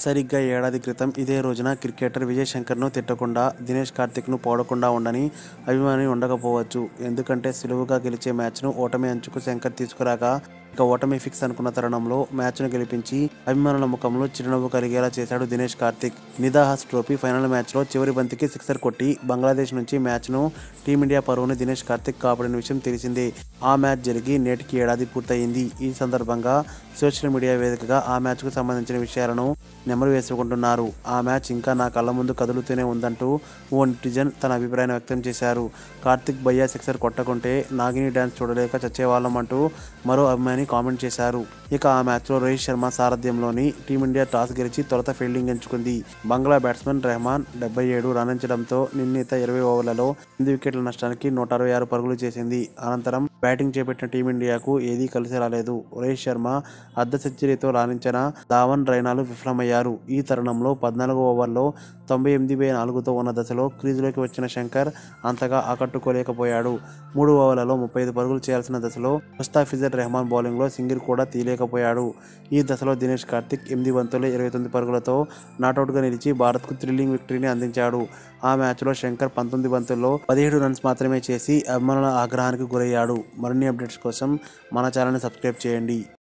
సరిగ్గా ఏడాది క్రితం ఇదే రోజున క్రికెటర్ విజయ్ శంకర్ను తిట్టకుండా దినేష్ కార్తిక్ను పోడకుండా ఉండని అభిమాని ఉండకపోవచ్చు. ఎందుకంటే సులువుగా గెలిచే మ్యాచ్ను ఓటమి అంచుకు శంకర్ తీసుకురాక ఇక ఓటమి ఫిక్స్ అనుకున్న తరుణంలో మ్యాచ్ను గెలిపించి అభిమానుల ముఖంలో చిరునవ్వు కలిగేలా చేశాడు దినేష్ కార్తిక్. నిదాహాస్ ట్రోఫీ ఫైనల్ మ్యాచ్లో చివరి బంతికి సిక్సర్ కొట్టి బంగ్లాదేశ్ నుంచి మ్యాచ్ను టీమిండియా పరువును దినేష్ కార్తిక్ కాపాడిన విషయం తెలిసిందే. ఆ మ్యాచ్ జరిగి నేటికి ఏడాది పూర్తయింది. ఈ సందర్భంగా సోషల్ మీడియా వేదికగా ఆ మ్యాచ్కు సంబంధించిన విషయాలను నెమరు వేసుకుంటున్నారు. ఆ మ్యాచ్ ఇంకా నా కళ్ళ ముందు కదులుతూనే ఉందంటూ ఓ నెటిజన్ తన అభిప్రాయం వ్యక్తం చేశారు. కార్తిక్ భయ్యా సిక్సర్ కొట్టకుంటే నాగిని డ్యాన్స్ చూడలేక చచ్చేవాళ్ళం అంటూ మరో అభిమాని కామెంట్ చేశారు. ఇక ఆ మ్యాచ్లో రోహిత్ శర్మ సారథ్యంలోని టీమిండియా టాస్ గెలిచి తొలత ఫీల్డింగ్ ఎంచుకుంది. బంగ్లా బ్యాట్స్మెన్ రెహమాన్ డెబ్బై ఏడు రాణించడంతో నిర్ణీత ఇరవై ఓవర్లలో ఎనిమిది వికెట్ల నష్టానికి నూట అరవై ఆరు పరుగులు చేసింది. అనంతరం బ్యాటింగ్ చేపట్టిన టీమిండియాకు ఏదీ కలిసి రాలేదు. రోహిత్ శర్మ అర్ధ సెంచరీతో రాణించిన ధావన్ రైనాలు విఫలమయ్యారు. ఈ తరుణంలో పద్నాలుగో ఓవర్లో తొంభై ఎనిమిది బై నాలుగుతో ఉన్న దశలో క్రీజులోకి వచ్చిన శంకర్ అంతగా ఆకట్టుకోలేకపోయాడు. మూడు ఓవర్లలో ముప్పై ఐదు పరుగులు చేయాల్సిన దశలో ముస్తాఫిజర్ రెహమాన్ బౌలింగ్లో సింగిల్ కూడా తీయలేకపోయాడు. ఈ దశలో దినేష్ కార్తిక్ ఎనిమిది బంతులు ఇరవై తొమ్మిది పరుగులతో నాటౌట్గా నిలిచి భారత్కు థ్రిల్లింగ్ విక్టరీని అందించాడు. ఆ మ్యాచ్లో శంకర్ పంతొమ్మిది బంతుల్లో పదిహేడు రన్స్ మాత్రమే చేసి అభిమానుల ఆగ్రహానికి గురయ్యాడు. మరిన్ని అప్డేట్స్ కోసం మన ఛానల్ని సబ్స్క్రైబ్ చేయండి.